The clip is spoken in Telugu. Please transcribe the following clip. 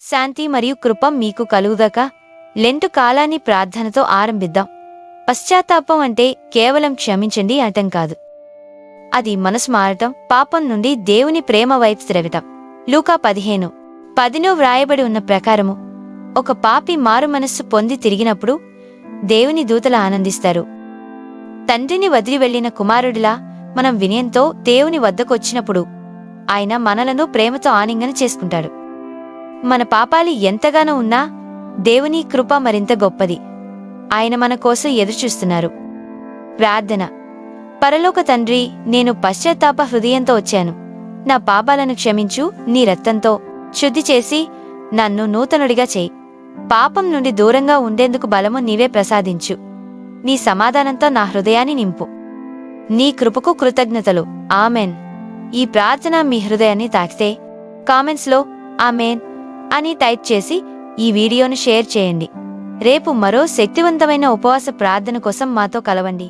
శాంతి మరియు కృప మీకు కలుగుదక లెంటు కాలాన్ని ప్రార్థనతో ఆరంభిద్దాం. పశ్చాత్తాపం అంటే కేవలం క్షమించండి అనటం కాదు. అది మనసు మారటం పాపం నుండి దేవుని ప్రేమ వైపు తిరగటం. లూకా పదిహేను. పదిలో వ్రాయబడి ఉన్న ప్రకారము ఒక పాపి మారు మనస్సు పొంది తిరిగినప్పుడు దేవుని దూతలు ఆనందిస్తారు. తండ్రిని వదిలి వెళ్ళిన కుమారుడిలా మనం వినయంతో దేవుని వద్దకొచ్చినప్పుడు ఆయన మనలను ప్రేమతో ఆనింగన చేసుకుంటాడు. మన పాపాలు ఎంతగానో ఉన్నా దేవుని కృప మరింత గొప్పది. ఆయన మన కోసం ఎదురుచూస్తున్నారు. ప్రార్థన. పరలోక తండ్రి నేను పశ్చాత్తాప హృదయంతో వచ్చాను. నా పాపాలను క్షమించు నీ రక్తంతో శుద్ధి చేసి నన్ను నూతనుడిగా చేయి. పాపం నుండి దూరంగా ఉండేందుకు బలము నీవే ప్రసాదించు. నీ సమాధానంతో నా హృదయాన్ని నింపు. నీ కృపకు కృతజ్ఞతలు. ఆమెన్. ఈ ప్రార్థన మీ హృదయాన్ని తాకితే కామెంట్స్లో ఆమెన్. అని టైప్ చేసి ఈ వీడియోను షేర్ చేయండి. రేపు మరో శక్తివంతమైన ఉపవాస ప్రార్థన కోసం మాతో కలవండి.